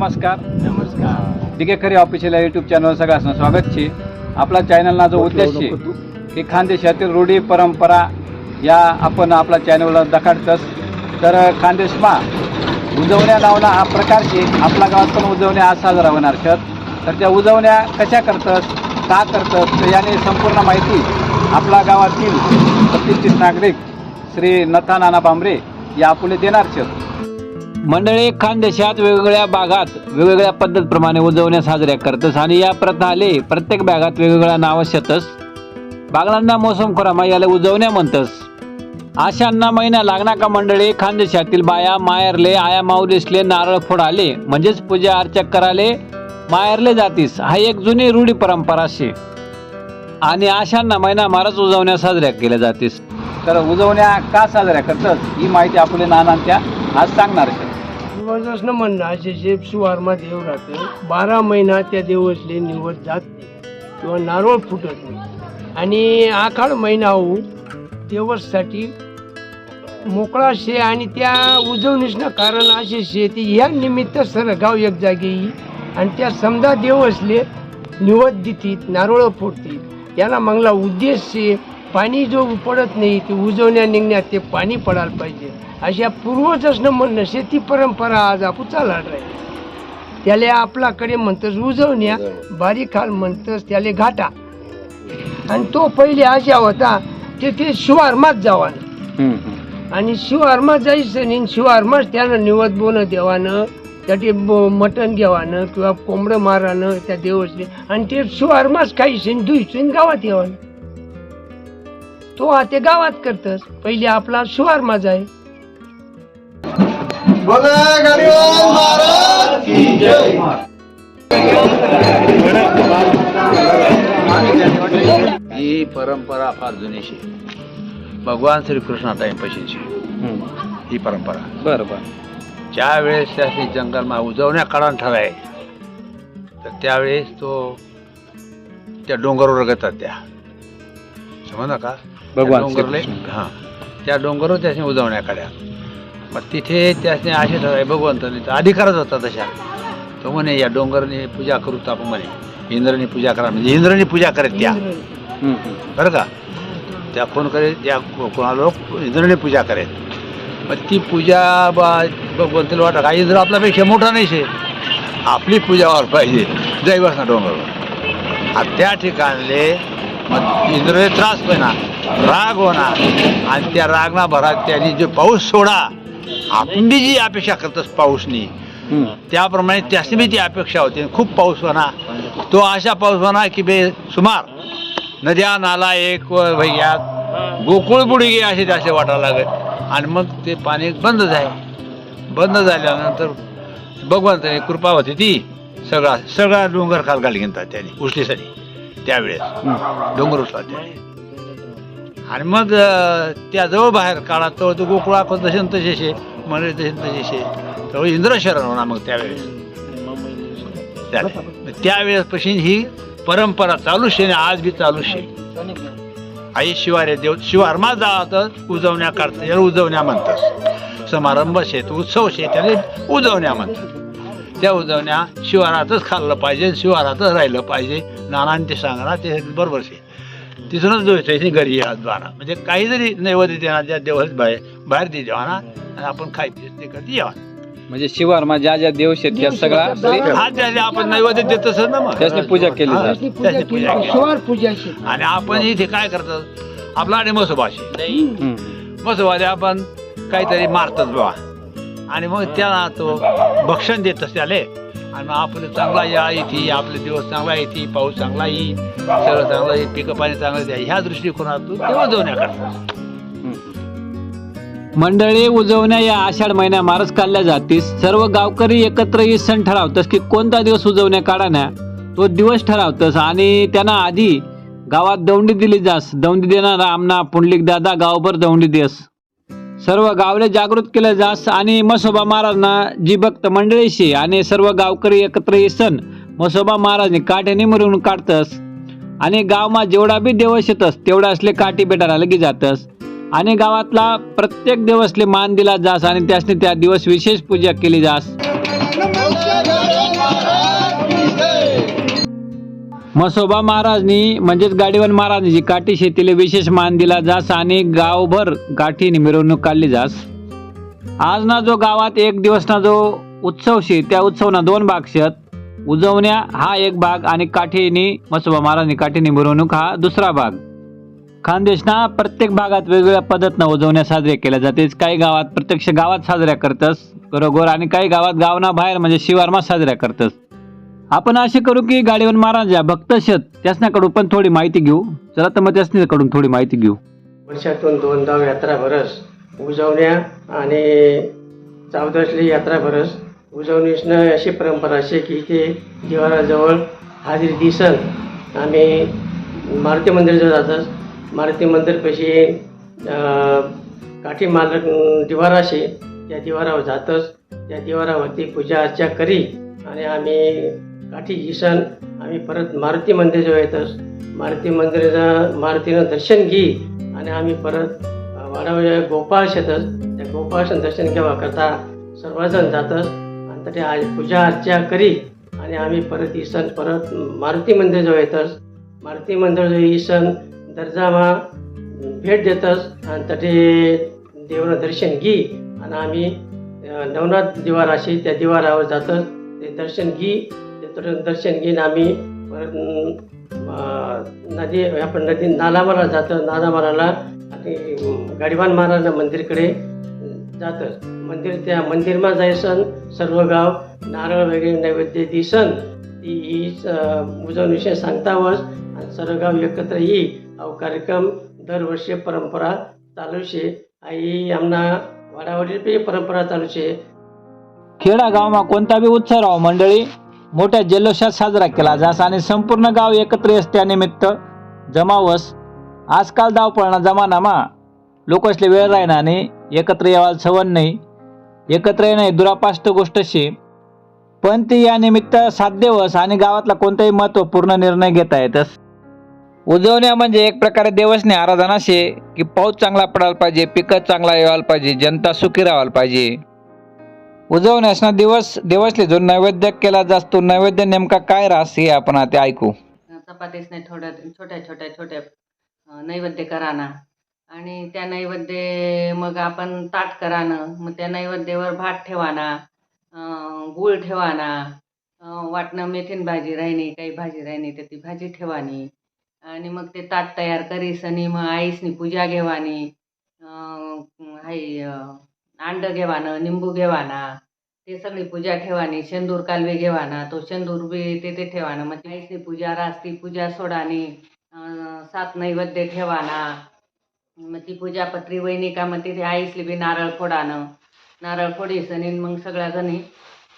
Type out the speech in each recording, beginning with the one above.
नमस्कार नमस्कार डी के खरी ऑफिशियल युट्यूब चॅनल सगळ्यांना स्वागत છે आपला चॅनलना जो उद्देश છે की खानदेशातील रूढी परंपरा या आपण आपला चॅनलला दखाडतस तर खानदेशमा उजवण्या नावना हा प्रकार છે आपल्या गावात पण उजवण्या आज साजरा होणार छत तर त्या उजवण्या कशा करतस का करतस तर याने संपूर्ण माहिती आपल्या गावातील प्रतिष्ठित नागरिक श्री नथा नाना बांबरे या आपले देणार छत मंडळी खानदेशात वेगवेगळ्या भागात वेगवेगळ्या पद्धतीप्रमाणे उजवण्या साजऱ्या करतस आणि या प्रथाले प्रत्येक भागात वेगवेगळ्या नाव शेतस. बागलांना मोसम खोरामा याला उजवण्या म्हणतस. आशांना महिना लागणार का मंडळी खानदेशातील बाया मायरले आया माऊलीसले नारळ फोडाले म्हणजेच पूजा अर्चा कराले मायरले जातीस. हा एक जुनी रूढी परंपरा शे. आणि आशांना महिना मारच उजवण्या साजऱ्या केल्या जातीस. तर उजवण्या का साजऱ्या करतात ही माहिती आपले नानांच्या आज सांगणार आहे. पूर्वजांचं म्हणणं असे जे सुवारमा देव राहतं बारा महिना त्या देवसले निवड जात नाही किंवा नारळ फुटत नाही. आणि आखाड महिना होऊ देवसाठी मोकळा शे आणि त्या उजवणीचं कारण असे शे ते ह्या निमित्त सरगाव एक जागी येई आणि त्या समजा देव असले निवड देतील नारळ फोडतील याला मंगला उद्देश शे पाणी जो पडत नाही ते उजवण्या निघण्यात ते पाणी पडायला पाहिजे. अशा पूर्वजच म्हणणं शेती परंपरा आज आपण चालत राहील त्याला आपल्याकडे म्हणतस उजवण्या बारीक खाल म्हणतस त्याला घाटा. आणि तो पहिले अशा होता ते ते शिवारमात जावानं. आणि शिवारमा जायचं नाही शिवारमाच त्यानं निवत बोन देवानं त्याचे मटण घेवानं किंवा कोंबडं मारानं त्या देवसले आणि ते शिवारमाच खायचं धुईचं गावात येवानं. तो हा ते गावात करतस. पहिले आपला शिवारमा जाय ही परंपरा फार जुनीशी भगवान श्रीकृष्णा टाईमपाशीची ही परंपरा. बरं बरं. ज्या वेळेस त्याची जंगलमा उजवण्या काढून ठराय तर त्यावेळेस तो त्या डोंगरावर येतात त्या. समजा का? भगवान डोंगरले. हां. त्या डोंगरावर त्याने उजवण्या काढ्या. मग तिथे त्याने असे ठराय भगवंताने तर अधिकारच होता तशा. तो म्हणे या डोंगरने पूजा करू तर आपण म्हणे इंद्रनी पूजा करा. म्हणजे इंद्रनी पूजा करत त्या. बरं का? त्या कोण करेल? त्या को- कोणाला लोक इंद्राने पूजा करेल. मग ती पूजा बा भगवंताला वाटत का? इंद्र आपल्यापेक्षा मोठा नाही शे आपली पूजा व्हायला पाहिजे. दैवस ना डोंगरवर. आणि त्या ठिकाणले मग इंद्रले त्रास होणार राग होणार आणि त्या रागना भरात त्यांनी जे पाऊस सोडा आपली जी अपेक्षा करतस पाऊसनी. त्याप्रमाणे त्याची बी ती अपेक्षा होती. खूप पाऊस होणार तो अशा पाऊस होणार की बे सुमार नद्या नाला एक भैयात गोकुळ बुडी गे असे त्याचे वाटायला लागत आणि मग ते पाणी बंद झाले. बंद झाल्यानंतर भगवंताने कृपा होती ती सगळा सगळा डोंगर खाल घाल घेतात त्याने उचलीसाठी त्यावेळेस. डोंगर त्याने आणि मग त्या जवळ बाहेर काढा तो तो गोकुळा पण तसे न तसेशे म्हणे तसे न तसेशे तर इंद्र शरण होणार मग त्यावेळेस. त्यावेळेस. त्यावेळेसपासून ही परंपरा चालू शे आणि आज बी चालू शे. आई शिवारे देव शिवारमा जातात उजवण्या काढतात याला उजवण्या म्हणतात. समारंभ शेत उत्सव शेत त्याला उजवण्या म्हणतात. त्या उजवण्या शिवारातच खाल्लं पाहिजे शिवारातच राहिलं पाहिजे. नानांनी ते सांगणार ते बरोबर शे तिथूनच जोयचं घरी या द्वारा. म्हणजे काही जरी नैवेद्य देणार त्या देवाच बाहेर बाहेर दे देवाना आणि आपण खायचे ते कधी यावा म्हणजे शिवारमा ज्या ज्या देव शेत त्या सगळा हा ज्या आपण नैवेद्य देत तसं ना मग. त्याची पूजा केली जाते. त्याची केली पूजा केली. शिवार आणि आपण इथे काय करतात? आपला आणि मसोबाशी. मसोबाले आपण काहीतरी मारतात बाबा आणि मग त्याला तो भक्षण देत त्याले आणि आपलं चांगला या इथे आपले दिवस चांगला येते पाऊस चांगला येईल सगळं चांगलं येईल पिकं पाणी चांगलं द्या. ह्या दृष्टिकोनातून तेव्हा उजवण्या मंडळी उजवण्या या आषाढ महिन्या मारच काढल्या जातीस सर्व गावकरी एकत्र ही सण ठरवतस की कोणता दिवस उजवण्या काढाण्या तो दिवस ठरवतस आणि त्यांना आधी गावात दौंडी दिली जास. दौंडी देणारा आमना पुंडलिक दादा गावभर दौंडी देस. सर्व गावले जागृत केलं जास आणि मसोबा महाराजांना जी भक्त मंडळीशी आणि सर्व गावकरी एकत्र येसन मसोबा महाराजने काठ्याने मिरवून काढतस. आणि गावमा जेवढा बी देव येतस तेवढा असले काठी भेटायला लगी जातस. आणि गावातला प्रत्येक दिवसले मान दिला जास आणि त्यासने त्या दिवस विशेष पूजा केली जास. मसोबा महाराजनी म्हणजेच गाडीवन महाराजनी जी काठी शेतीला विशेष मान दिला जास आणि गावभर काठीने मिरवणूक काढली जास. आज ना जो गावात एक दिवस ना जो उत्सव शे त्या उत्सवना दोन भाग शेत उजवण्या हा एक भाग आणि काठीनी मसोबा महाराजनी काठीने मिरवणूक हा दुसरा भाग. खानदेशना प्रत्येक भागात वेगवेगळ्या पद्धतीनं उजवण्या साजऱ्या केल्या जातेच काही गावात प्रत्यक्ष गावात साजऱ्या करतस बरोबर आणि काही गावात गावना बाहेर म्हणजे शिवारमा साजऱ्या करतस. आपण असे करू की गाडीवर महाराज या भक्त शेत त्यासनाकडून पण थोडी माहिती घेऊ. चला तर मग त्यासनीकडून थोडी माहिती घेऊ. वर्षातून दोनदा यात्रा भरस उजवण्या आणि चौदसली यात्रा भरस. उजवणीसनं अशी परंपरा असे की इथे दिवाराजवळ हाजरी दिसन आम्ही मारुती मंदिरजवळ जातच मारुती मंदिरपाशी काठी मालक दिवाराशी त्या दिवारावर जातच त्या दिवारावरती पूजा अर्चा करी आणि आम्ही काठी ईशान. आम्ही परत मारुती मंदिराजवळ येतस मारुती मंदिराचं मारुतीनं दर्शन घे आणि आम्ही परत वाडावया गोपाळ शेतस त्या गोपाळचं दर्शन घेवा करता? सर्वजण जातस आणि त्या आज पूजा अर्चा करी आणि आम्ही परत ईसन परत मारुती मंदिराजवळ येतस मारुती मंदिराजवळ ईसन दर्जामा भेट देतस आणि तटे देवानं दर्शन घे आणि आम्ही नवनाथ दिवार अशी त्या दिवारावर जातस ते दर्शन घे दर्शन घेऊन आम्ही परत नदी आपण नदी नालामाला जातं. नालामाराला आणि गाडीवान महाराज मंदिरकडे जातं. मंदिर त्या मंदिरमा जायसन सर्व गाव नारळ वगैरे नैवेद्य दिसन ती ही अं, उजवणीविषयी सांगतावच आणि सर्व गाव एकत्र ही अव कार्यक्रम दरवर्षी परंपरा चालू शे. आई आमना वाडावडील परंपरा चालू शे. खेडा गावमा कोणता बी उत्सव राहो मंडळी? मोठ्या जल्लोषात साजरा केला जास आणि संपूर्ण गाव एकत्र येस त्यानिमित्त जमावस. आजकाल धावपळणा जमानामा लोकसले वेळ राहिना आणि एकत्र यावाल सवन नाही एकत्र येणं ही दुरापास्त गोष्ट शे पण ती या निमित्त साध्यवस आणि गावातला कोणताही महत्त्वपूर्ण निर्णय घेता येतस. उजवण्या म्हणजे एक प्रकारे देवसने आराधना शे की पाऊस चांगला पडायला पाहिजे पिकं चांगला यायला पाहिजे जनता सुखी राहायला पाहिजे. उजवण्यासना दिवस दिवसले जो नैवेद्य केला जातो नैवेद्य नेमका काय रास हे आपण आता ऐकू. चपातीसने थोड्या छोट्या छोट्या छोट्या नैवेद्य कराना आणि त्या नैवेद्य मग आपण ताट करानं मग त्या नैवेद्यावर भात ठेवाना गुळ गूळ ठेवाना वाटणं मेथीन भाजी राहिनी काही भाजी राहिनी तर ती भाजी ठेवानी. आणि मग ते ताट तयार करीस आणि मग आईसनी पूजा घेवानी. अं, अंड घेवानं निंबू घेवाना ते सगळी पूजा ठेवानी शेंदूर कालवे घेवाना तो शेंदूर बी ते ते ठेवाना मग म्हणजे आईची पूजा रास्ती पूजा सोडानी सात नैवेद्य ठेवाना मग म्हणजे ती पूजापत्री वहिनी का मग तिथे आईसली बी नारळ फोडानं नारळ फोडीसनी मग सगळ्या जणी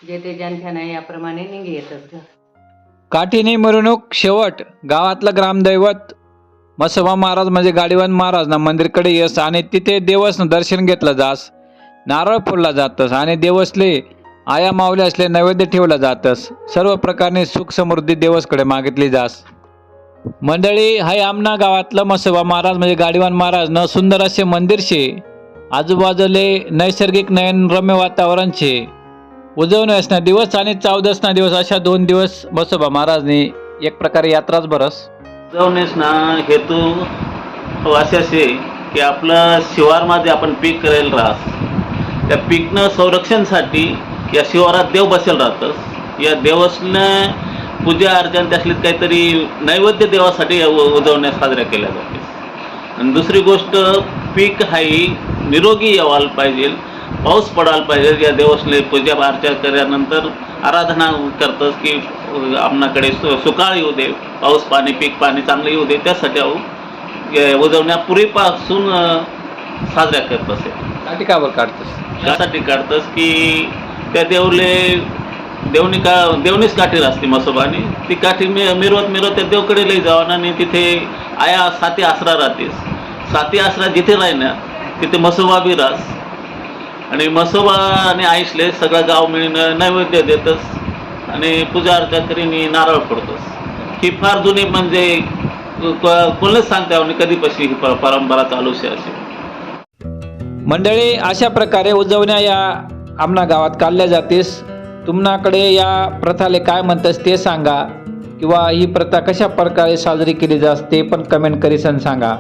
जे ते ज्यांच्या याप्रमाणे निघी येतात काठीने मिरवणूक शेवट गावातलं ग्रामदैवत मसोबा महाराज म्हणजे गाडीवान महाराज ना मंदिरकडे येस आणि तिथे देवसनं दर्शन घेतलं जास. नारळ फोडला जातस आणि देवसले आया मावले असले नैवेद्य ठेवला जातस. सर्व प्रकारने सुख समृद्धी देवसकडे मागितली जास. मंडळी हाय आमना गावातलं मसोबा महाराज म्हणजे गाडीवान महाराज न सुंदर असे मंदिर शे आजूबाजूले नैसर्गिक नयनरम्य वातावरण शे उजवण्यासना दिवस आणि चौदसना दिवस अशा दोन दिवस बसोबा महाराजनी एक प्रकारे यात्राच बरस ना हेतू असे असे की आपलं शिवारमध्ये आपण पीक करेल राहस. त्या पिकनं संरक्षणसाठी या शिवारात देव बसेल राहतंच या देवसनं पूजा अर्चन त्यातली काहीतरी नैवेद्य देवासाठी उजवण्या साजऱ्या केल्या जाते आणि दुसरी गोष्ट पीक हाही निरोगी यावायला पाहिजे पाऊस पडायला पाहिजे. या देवसले पूजा अर्चा केल्यानंतर आराधना करतस की आपणाकडे सु सुकाळ येऊ दे पाऊस पाणी पीक पाणी चांगलं येऊ दे त्यासाठी अहो, या साजऱ्या करत असे काठी काढतस? यासाठी काढतस की त्या देवले देवणी का देवणीच काठी असते मसोबानी. ती काठी मि मिरवत मिरवत त्या देवकडे लई जावं आणि तिथे आया साती आसरा राहतेस. साती आसरा जिथे राहिना तिथे मसोबा बी रास आणि मसोबा आणि आईशले सगळं गाव मिळून नैवेद्य देतस आणि पूजा अर्चा करीन नारळ फोडतस. ही फार जुनी म्हणजे कोणच सांगते आणि कधीपाशी ही प- परंपरा चालूशी अशी. मंडळी अशा प्रकारे उजवण्या या आमना गावात काढल्या जातीस तुम्हाकडे या प्रथाले काय म्हणतस ते सांगा किंवा ही प्रथा कशा प्रकारे साजरी केली जाते ते पण कमेंट करीसन सांगा.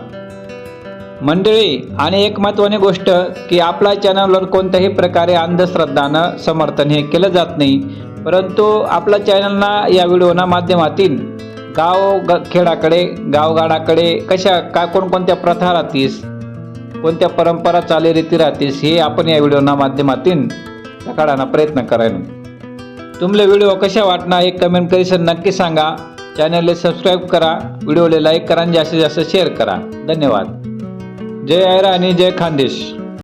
मंडळी आणि एक महत्त्वाची गोष्ट की आपल्या चॅनलवर कोणत्याही प्रकारे अंधश्रद्धानं समर्थन हे केलं जात नाही परंतु आपल्या चॅनलना या व्हिडिओना माध्यमातून गाव ग खेडाकडे गावगाडाकडे कशा का कोणकोणत्या प्रथा राहतीस कोणत्या परंपरा चालीरीती राहतेस हे आपण या व्हिडिओना माध्यमातून काढायला प्रयत्न करायला. तुमले व्हिडिओ कशा वाटणार एक कमेंट करीसन नक्की सांगा. चॅनलला सबस्क्राईब करा व्हिडिओला लाईक करा आणि जास्तीत जास्त शेअर करा. धन्यवाद. जय आयरा आणि जय खानदेश.